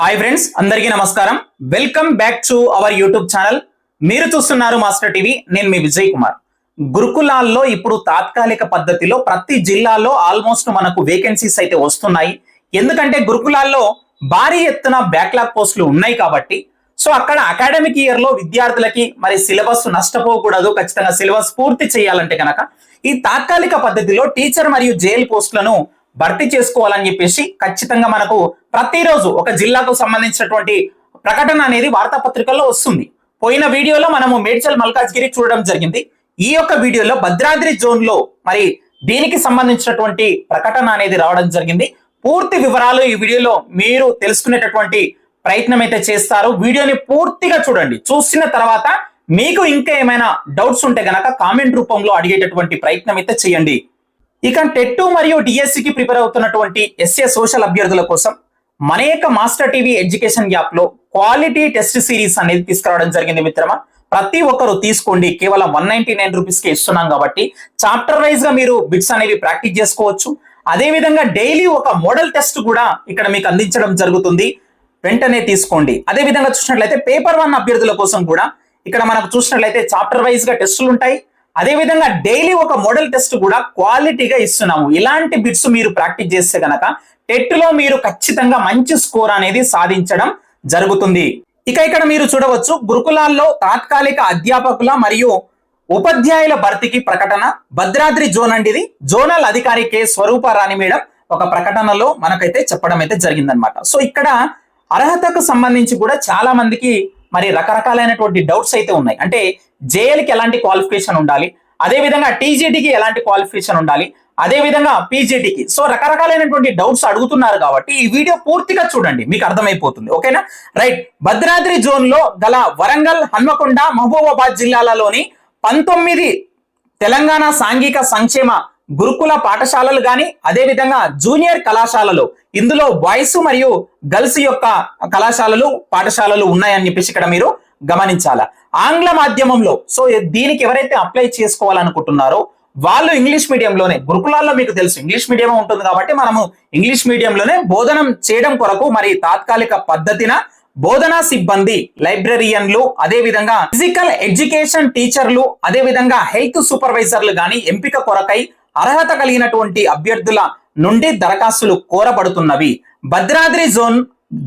Hi friends అందరికీ నమస్కారం. Welcome back to our YouTube channel మీరు చూస్తున్నారు మాస్టర్ టీవీ నేను మీ విజయ్ కుమార్. గురుకులాల్లో ఇప్పుడు తాత్కాలిక పద్ధతిలో ప్రతి జిల్లాలో ఆల్మోస్ట్ మనకు వేకెన్సీస్ అయితే వస్తున్నాయి. ఎందుకంటే గురుకులాల్లో భారీ ఎత్తున బ్యాక్లాగ్ పోస్టులు ఉన్నాయి కాబట్టి సో అక్కడ అకాడమిక్ ఇయర్లో విద్యార్థులకి మరి సిలబస్ నష్టపోకూడదు ఖచ్చితంగా సిలబస్ పూర్తి చేయాలంటే కనుక ఈ తాత్కాలిక పద్ధతిలో టీచర్ మరియు జైల్ పోస్టులను భర్తీ చేసుకోవాలని చెప్పేసి ఖచ్చితంగా మనకు ప్రతిరోజు ఒక జిల్లాకు సంబంధించినటువంటి ప్రకటన అనేది వార్తాపత్రికల్లో వస్తుంది. పోయిన వీడియోలో మనము మేడ్చల్ మల్కాజ్గిరి చూడడం జరిగింది. ఈ యొక్క వీడియోలో భద్రాద్రి జోన్లో మరి దీనికి సంబంధించినటువంటి ప్రకటన అనేది రావడం జరిగింది. పూర్తి వివరాలు ఈ వీడియోలో మీరు తెలుసుకునేటటువంటి ప్రయత్నం అయితే చేస్తారు. వీడియోని పూర్తిగా చూడండి. చూసిన తర్వాత మీకు ఇంకా ఏమైనా డౌట్స్ ఉంటే గనక కామెంట్ రూపంలో అడిగేటటువంటి ప్రయత్నం అయితే చేయండి. ఇక టెట్ మరియు డిఎస్సికి ప్రిపేర్ అవుతున్నటువంటి ఎస్ఏ సోషల్ అభ్యర్థుల కోసం మనేక మాస్టర్ టీవీ ఎడ్యుకేషన్ యాప్లో క్వాలిటీ టెస్ట్ సిరీస్ అనేది తీసుకురావడం జరిగింది మిత్రమా. ప్రతి ఒక్కరు తీసుకోండి. కేవలం వన్ నైన్టీ నైన్ రూపీస్కి ఇస్తున్నాం కాబట్టి చాప్టర్ వైజ్గా మీరు బిట్స్ అనేవి ప్రాక్టీస్ చేసుకోవచ్చు. అదే విధంగా డైలీ ఒక మోడల్ టెస్ట్ కూడా ఇక్కడ మీకు అందించడం జరుగుతుంది. వెంటనే తీసుకోండి. అదే విధంగా చూసినట్లయితే పేపర్ వన్ అభ్యర్థుల కోసం కూడా ఇక్కడ మనకు చూసినట్లయితే చాప్టర్ వైజ్గా టెస్టులు ఉంటాయి. అదే విధంగా డైలీ ఒక మోడల్ టెస్ట్ కూడా క్వాలిటీగా ఇస్తున్నాము. ఇలాంటి బిట్స్ మీరు ప్రాక్టీస్ చేస్తే కనుక టెట్లో మీరు ఖచ్చితంగా మంచి స్కోర్ అనేది సాధించడం జరుగుతుంది. ఇక ఇక్కడ మీరు చూడవచ్చు గురుకులాల్లో తాత్కాలిక అధ్యాపకుల మరియు ఉపాధ్యాయుల భర్తీకి ప్రకటన. భద్రాద్రి జోన్ అండి ఇది. జోనల్ అధికారి కె. స్వరూపారాణి మేడం ఒక ప్రకటనలో మనకైతే చెప్పడం అయితే జరిగిందనమాట సో ఇక్కడ అర్హతకు సంబంధించి కూడా చాలా మందికి మరి రకరకాలైనటువంటి డౌట్స్ అయితే ఉన్నాయి. అంటే జేఎల్కి ఎలాంటి క్వాలిఫికేషన్ ఉండాలి? అదే విధంగా టీజీటీకి ఎలాంటి క్వాలిఫికేషన్ ఉండాలి? అదే విధంగా పీజీటీకి సో రకరకాలైనటువంటి డౌట్స్ అడుగుతున్నారు కాబట్టి ఈ వీడియో పూర్తిగా చూడండి. మీకు అర్థమైపోతుంది. ఓకేనా? రైట్. భద్రాద్రి జోన్లో గల వరంగల్ హన్మకొండ మహబూబాబాద్ జిల్లాలలోని పంతొమ్మిది తెలంగాణ సాంఘిక సంక్షేమ గురుకుల పాఠశాలలు కానీ అదే విధంగా జూనియర్ కళాశాలలు ఇందులో బాయ్స్ మరియు గర్ల్స్ యొక్క కళాశాలలు పాఠశాలలు ఉన్నాయని చెప్పేసి ఇక్కడ మీరు గమనించాల. ఆంగ్ల మాధ్యమంలో సో దీనికి ఎవరైతే అప్లై చేసుకోవాలనుకుంటున్నారో వాళ్ళు ఇంగ్లీష్ మీడియంలోనే గురుకులాల్లో మీకు తెలుసు ఇంగ్లీష్ మీడియం ఉంటుంది కాబట్టి మనము ఇంగ్లీష్ మీడియంలోనే బోధనం చేయడం కొరకు మరి తాత్కాలిక పద్ధతిన బోధనా సిబ్బంది లైబ్రరియన్లు అదే విధంగా ఫిజికల్ ఎడ్యుకేషన్ టీచర్లు అదే విధంగా హెల్త్ సూపర్వైజర్లు గాని ఎంపిక కొరకై అర్హత కలిగినటువంటి అభ్యర్థుల నుండి దరఖాస్తులు కోరబడుతున్నవి. భద్రాద్రి జోన్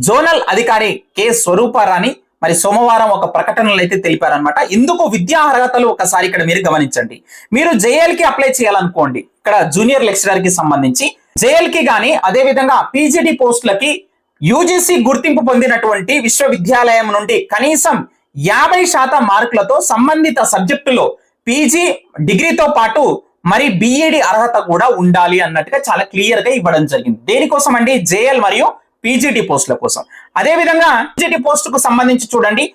జోనల్ అధికారి కె. స్వరూపారాణి మరి సోమవారం ఒక ప్రకటనలు అయితే తెలిపారనమాట ఇందుకు విద్యా అర్హతలు ఒకసారి ఇక్కడ మీరు గమనించండి. మీరు జేఎల్కి అప్లై చేయాలనుకోండి. ఇక్కడ జూనియర్ లెక్చరర్కి సంబంధించి. జేఎల్కి కానీ అదేవిధంగా పీజీడీ పీజీడి పోస్టులకి యూజీసీ గుర్తింపు పొందినటువంటి విశ్వవిద్యాలయం నుండి కనీసం యాభై శాతం మార్కులతో సంబంధిత సబ్జెక్టులో పీజీ డిగ్రీతో పాటు మరి బిఈడి అర్హత కూడా ఉండాలి అన్నట్టుగా చాలా క్లియర్గా ఇవ్వడం జరిగింది. దేనికోసం అండి జేఎల్ మరియు పీజీటీ పోస్టుల కోసం. అదే విధంగా పీజీటీ పోస్ట్కు సంబంధించి చూడండి.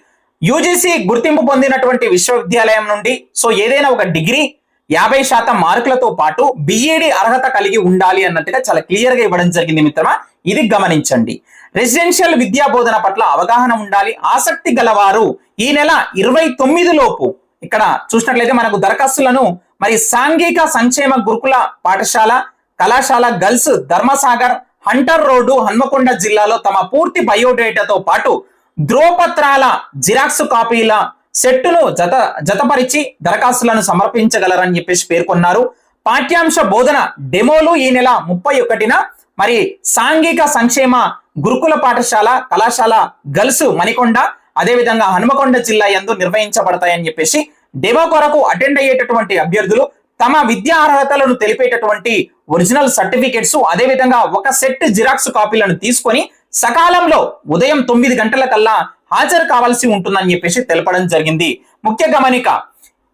యూజీసీ గుర్తింపు పొందినటువంటి విశ్వవిద్యాలయం నుండి సో ఏదైనా ఒక డిగ్రీ యాభై శాతం మార్కులతో పాటు బిఈడి అర్హత కలిగి ఉండాలి అన్నట్టుగా చాలా క్లియర్గా ఇవ్వడం జరిగింది మిత్రమా. ఇది గమనించండి. రెసిడెన్షియల్ విద్యా బోధన పట్ల అవగాహన ఉండాలి. ఆసక్తి గలవారు ఈ నెల ఇరవై తొమ్మిది లోపు ఇక్కడ చూసినట్లయితే మనకు దరఖాస్తులను మరి సాంఘిక సంక్షేమ గురుకుల పాఠశాల కళాశాల girls Dharmasagar Hunter Road Hanamkonda జిల్లాలో తమ పూర్తి బయోడేటాతో పాటు ధ్రువపత్రాల జిరాక్స్ కాపీల సెట్టును జత జతపరిచి దరఖాస్తులను సమర్పించగలరని చెప్పేసి పేర్కొన్నారు. పాఠ్యాంశ బోధన డెమోలు ఈ నెల ముప్పై ఒకటిన మరి సాంఘిక సంక్షేమ గురుకుల పాఠశాల కళాశాల గర్ల్స్ మణికొండ అదేవిధంగా హనుమకొండ జిల్లా ఎందు నిర్వహించబడతాయని చెప్పేసి డెమో కొరకు అటెండ్ అయ్యేటటువంటి అభ్యర్థులు తమ విద్యా అర్హతలను తెలిపేటటువంటి ఒరిజినల్ సర్టిఫికెట్స్ అదేవిధంగా ఒక సెట్ జిరాక్స్ కాపీలను తీసుకొని సకాలంలో ఉదయం తొమ్మిది గంటల కల్లా హాజరు కావాల్సి ఉంటుందని చెప్పేసి తెలపడం జరిగింది. ముఖ్య గమనిక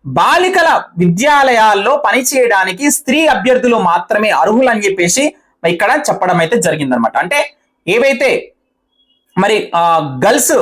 బాలికల విద్యాలయాల్లో పనిచేయడానికి స్త్రీ అభ్యర్థులు మాత్రమే అర్హులు అని చెప్పేసి ఇక్కడ చెప్పడం అయితే జరిగిందనమాట అంటే ఏవైతే మరి గర్ల్స్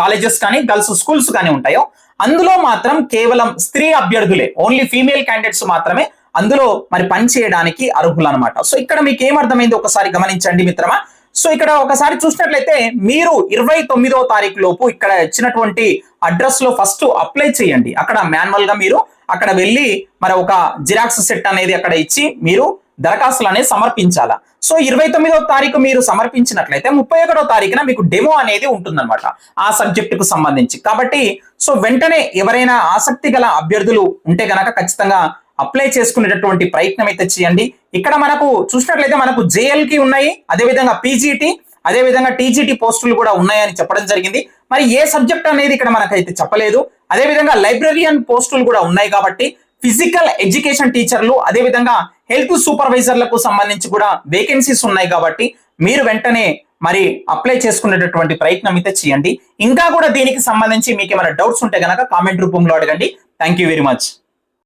కాలేజెస్ కానీ గర్ల్స్ స్కూల్స్ కానీ ఉంటాయో అందులో మాత్రం కేవలం స్త్రీ అభ్యర్థులే. ఓన్లీ ఫీమేల్ క్యాండిడేట్స్ మాత్రమే అందులో మరి పని చేయడానికి అర్హులు అనమాట సో ఇక్కడ మీకు ఏమర్థమైంది ఒకసారి గమనించండి మిత్రమా? సో ఇక్కడ ఒకసారి చూసినట్లయితే మీరు ఇరవై తొమ్మిదో తారీఖు లోపు ఇక్కడ ఇచ్చినటువంటి అడ్రస్లో ఫస్ట్ అప్లై చేయండి. అక్కడ మాన్యువల్గా మీరు అక్కడ వెళ్ళి మరి ఒక జిరాక్స్ సెట్ అనేది అక్కడ ఇచ్చి మీరు దరఖాస్తులు అనేది సమర్పించాలా? సో ఇరవై తొమ్మిదో తారీఖు మీరు సమర్పించినట్లయితే ముప్పై ఒకటో తారీఖున మీకు డెమో అనేది ఉంటుందన్నమాట ఆ సబ్జెక్టుకు సంబంధించి. కాబట్టి సో వెంటనే ఎవరైనా ఆసక్తి గల అభ్యర్థులు ఉంటే గనక ఖచ్చితంగా అప్లై చేసుకునేటటువంటి ప్రయత్నం అయితే చేయండి. ఇక్కడ మనకు చూసినట్లయితే మనకు జేఎల్కి ఉన్నాయి అదేవిధంగా పీజీటీ అదేవిధంగా టీజీటీ పోస్టులు కూడా ఉన్నాయని చెప్పడం జరిగింది. మరి ఏ సబ్జెక్ట్ అనేది ఇక్కడ మనకైతే చెప్పలేదు. అదేవిధంగా లైబ్రరియన్ పోస్టులు కూడా ఉన్నాయి కాబట్టి ఫిజికల్ ఎడ్యుకేషన్ టీచర్లు అదేవిధంగా హెల్త్ సూపర్వైజర్లకు సంబంధించి కూడా వేకెన్సీస్ ఉన్నాయి కాబట్టి మీరు వెంటనే మరి అప్లై చేసుకునేటటువంటి ప్రయత్నం అయితే చేయండి. ఇంకా కూడా దీనికి సంబంధించి మీకు ఏమైనా డౌట్స్ ఉంటే కనుక కామెంట్ రూపంలో అడగండి. Thank you very much